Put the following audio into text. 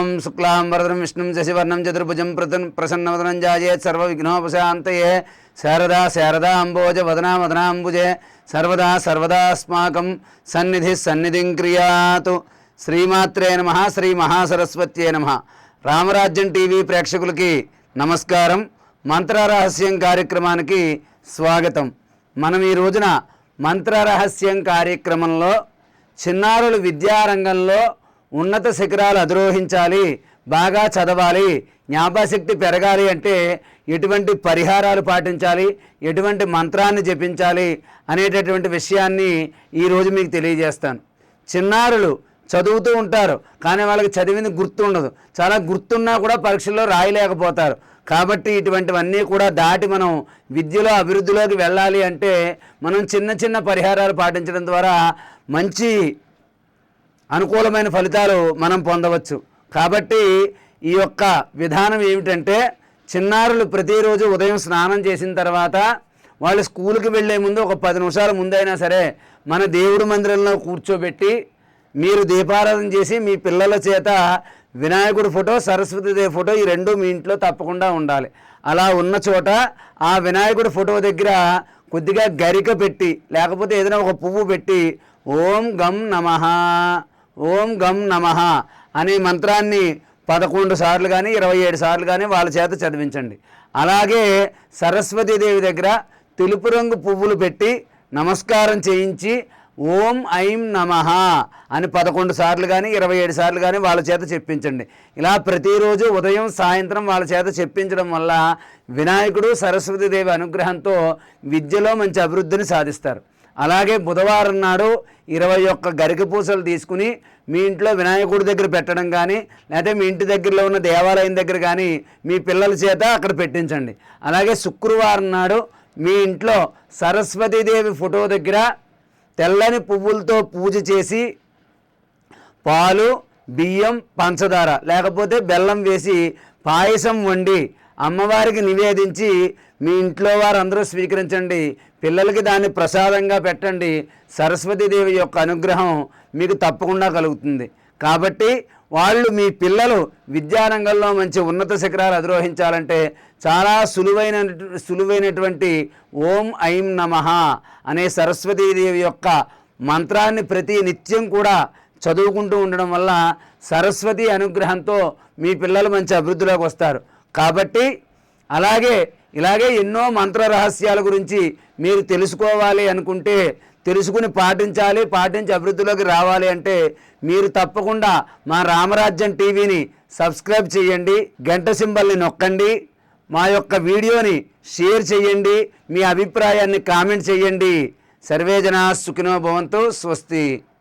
ఓం శుక్లాం విష్ణు విష్ణుం శశివర్ణం చతుర్భుజం ప్రతన్ ప్రసన్నవదనం జాయేత్ సర్వవిఘ్నోపశాంతయే. శారదా శారదా అంబోజ వదనా వదనాంబుజే. సర్వదా సర్వదాస్మాకం సన్నిధి సన్నిధిం క్రియాతు. శ్రీమాత్రే నమ శ్రీ మహాసరస్వత్యే నమ. రామరాజ్యం టీవీ ప్రేక్షకులకి నమస్కారం. మంత్రరహస్యం కార్యక్రమానికి స్వాగతం. మనం ఈ రోజున మంత్రరహస్యం కార్యక్రమంలో చిన్నారులు విద్యారంగంలో ఉన్నత శిఖరాలు అధిరోహించాలి బాగా చదవాలి జ్ఞాపశక్తి పెరగాలి అంటే ఎటువంటి పరిహారాలు పాటించాలి ఎటువంటి మంత్రాన్ని జపించాలి అనేటటువంటి విషయాన్ని ఈరోజు మీకు తెలియజేస్తాను. చిన్నారులు చదువుతూ ఉంటారు కానీ వాళ్ళకి చదివింది గుర్తుండదు చాలా గుర్తున్నా కూడా పరీక్షల్లో రాయలేకపోతారు. కాబట్టి ఇటువంటివన్నీ కూడా దాటి మనం విద్యలో అభివృద్ధిలోకి వెళ్ళాలి అంటే మనం చిన్న చిన్న పరిహారాలు పాటించడం ద్వారా మంచి అనుకూలమైన ఫలితాలు మనం పొందవచ్చు. కాబట్టి ఈ యొక్క విధానం ఏమిటంటే చిన్నారులు ప్రతిరోజు ఉదయం స్నానం చేసిన తర్వాత వాళ్ళు స్కూల్కి వెళ్ళే ముందు ఒక పది నిమిషాల ముందైనా సరే మన దేవుడి మందిరంలో కూర్చోబెట్టి మీరు దీపారాధన చేసి మీ పిల్లల చేత వినాయకుడి ఫోటో సరస్వతిదేవి ఫోటో ఈ రెండు మీ ఇంట్లో తప్పకుండా ఉండాలి. అలా ఉన్న చోట ఆ వినాయకుడి ఫోటో దగ్గర కొద్దిగా గరిక పెట్టి లేకపోతే ఏదైనా ఒక పువ్వు పెట్టి ఓం గం నమహా ఓం గం నమః అనే మంత్రాన్ని పదకొండు సార్లు కానీ ఇరవై ఏడు సార్లు కానీ వాళ్ళ చేత చదివించండి. అలాగే సరస్వతీదేవి దగ్గర తెలుపు రంగు పువ్వులు పెట్టి నమస్కారం చేయించి ఓం ఐం నమః అని పదకొండు సార్లు కానీ ఇరవై ఏడు సార్లు కానీ వాళ్ళ చేత చెప్పించండి. ఇలా ప్రతిరోజు ఉదయం సాయంత్రం వాళ్ళ చేత చెప్పించడం వల్ల వినాయకుడు సరస్వతీదేవి అనుగ్రహంతో విద్యలో మంచి అభివృద్ధిని సాధిస్తారు. అలాగే బుధవారం నాడు ఇరవై ఒక్క గరిక పూసలు తీసుకుని మీ ఇంట్లో వినాయకుడి దగ్గర పెట్టడం కానీ లేకపోతే మీ ఇంటి దగ్గరలో ఉన్న దేవాలయం దగ్గర కానీ మీ పిల్లల చేత అక్కడ పెట్టించండి. అలాగే శుక్రవారం నాడు మీ ఇంట్లో సరస్వతీదేవి ఫోటో దగ్గర తెల్లని పువ్వులతో పూజ చేసి పాలు బియ్యం పంచదార లేకపోతే బెల్లం వేసి పాయసం వండి అమ్మవారికి నివేదించి మీ ఇంట్లో వారందరూ స్వీకరించండి. పిల్లలకి దాన్ని ప్రసాదంగా పెట్టండి. సరస్వతీదేవి యొక్క అనుగ్రహం మీకు తప్పకుండా కలుగుతుంది. కాబట్టి వాళ్ళు మీ పిల్లలు విద్యారంగంలో మంచి ఉన్నత శిఖరాలు అధిరోహించాలంటే చాలా సులువైన సులువైనటువంటి ఓం ఐం నమః అనే సరస్వతీదేవి యొక్క మంత్రాన్ని ప్రతి నిత్యం కూడా చదువుకుంటూ ఉండడం వల్ల సరస్వతి అనుగ్రహంతో మీ పిల్లలు మంచి అభివృద్ధిలోకి వస్తారు. కాబట్టి అలాగే ఇలాగే ఎన్నో మంత్ర రహస్యాల గురించి మీరు తెలుసుకోవాలి అనుకుంటే తెలుసుకుని పాటించాలి పాటించి అభివృద్ధిలోకి రావాలి అంటే మీరు తప్పకుండా మా రామరాజ్యం టీవీని సబ్స్క్రైబ్ చేయండి గంట సింబల్ని నొక్కండి మా యొక్క వీడియోని షేర్ చేయండి మీ అభిప్రాయాన్ని కామెంట్ చేయండి. సర్వేజన సుఖినో భవంతు స్వస్తి.